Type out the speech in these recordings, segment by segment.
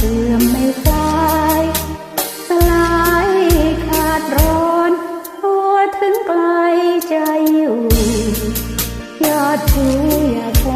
สื่อไม่คลายสลายขาดร้อนตัวถึงไกลใจอยู่อยอดผู้อย่าแคล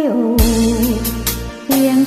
อยู่เพียง